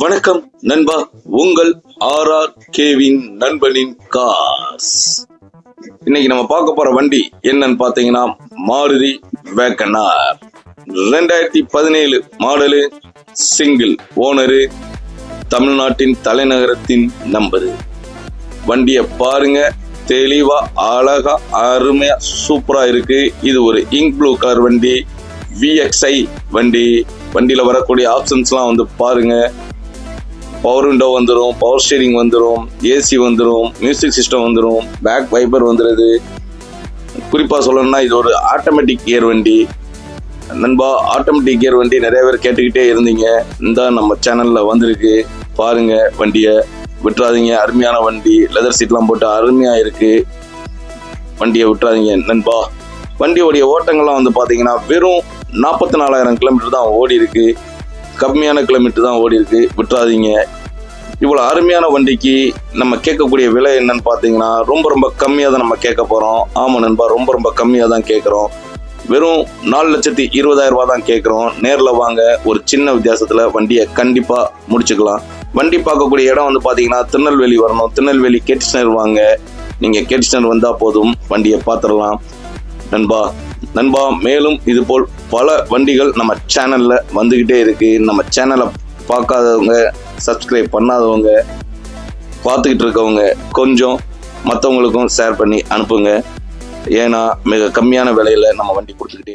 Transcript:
வணக்கம் நண்பா. உங்கள் ஆர் ஆர் கேவின் நண்பனின் காஸ். இன்னைக்கு நம்ம பார்க்க போற வண்டி என்னன்னு பாத்தீங்கன்னா மாருதி வேக்கனார். ரெண்டாயிரத்தி பதினேழு மாடலு சிங்கிள் ஓனரு தமிழ்நாட்டின் தலைநகரத்தின் நம்பரு. வண்டியை பாருங்க தெளிவா அழகா அருமையா சூப்பரா இருக்கு. இது ஒரு இங்க் ப்ளூ கலர் வண்டி விஎக்ஸ்ஐ வண்டி. வண்டியில் வரக்கூடிய ஆப்ஷன்ஸ்லாம் வந்து பாருங்க. பவர் விண்டோ வந்துடும் பவர் ஸ்டீரிங் வந்துடும் ஏசி வந்துடும் மியூசிக் சிஸ்டம் வந்துடும் பேக் வைப்பர் வந்துடுது குறிப்பாக சொல்லணும்னா இது ஒரு ஆட்டோமேட்டிக் கியர் வண்டி. நண்பா ஆட்டோமேட்டிக் கியர் வண்டி நிறைய பேர் கேட்டுக்கிட்டே இருந்தீங்க. இந்த நம்ம சேனலில் வந்திருக்கு. பாருங்க வண்டியை விட்டுறாதீங்க. அருமையான வண்டி. லெதர் சீட்லாம் போட்டு அருமையாக இருக்கு. வண்டியை விட்டுறாதீங்க. நண்பா வண்டியோடைய ஓட்டங்கள்லாம் வந்து பார்த்தீங்கன்னா வெறும் நாற்பத்தி நாலாயிரம் கிலோமீட்டர் தான் ஓடி இருக்கு. கம்மியான கிலோமீட்டர் தான் ஓடி இருக்கு. விட்டுறாதீங்க. இவ்வளோ அருமையான வண்டிக்கு நம்ம கேட்கக்கூடிய விலை என்னன்னு பார்த்தீங்கன்னா ரொம்ப ரொம்ப கம்மியாக தான் நம்ம கேட்க போகிறோம் ஆமாம் நண்பா ரொம்ப ரொம்ப கம்மியாக தான் கேட்குறோம். வெறும் நாலு லட்சத்தி இருபதாயிரம் ரூபா தான் கேட்குறோம். நேரில் வாங்க ஒரு சின்ன வித்தியாசத்தில் வண்டியை கண்டிப்பாக முடிச்சுக்கலாம். வண்டி பார்க்கக்கூடிய இடம் வந்து பார்த்தீங்கன்னா திருநெல்வேலி வரணும். திருநெல்வேலி கேட்டிஷனர் வாங்க. நீங்கள் கேட்டிஷனர் வந்தால் போதும். வண்டியை பார்த்துடலாம். நண்பா நண்பா மேலும் இதுபோல் பல வண்டிகள் நம்ம சேனல்ல வந்துகிட்டே இருக்கு. நம்ம சேனலை பார்க்காதவங்க சப்ஸ்கிரைப் பண்ணாதவங்க பார்த்துக்கிட்டு இருக்கவங்க கொஞ்சம் மற்றவங்களுக்கும் ஷேர் பண்ணி அனுப்புங்க. ஏன்னா மிக கம்மியான விலையில நம்ம வண்டி கொடுத்துக்கிட்டே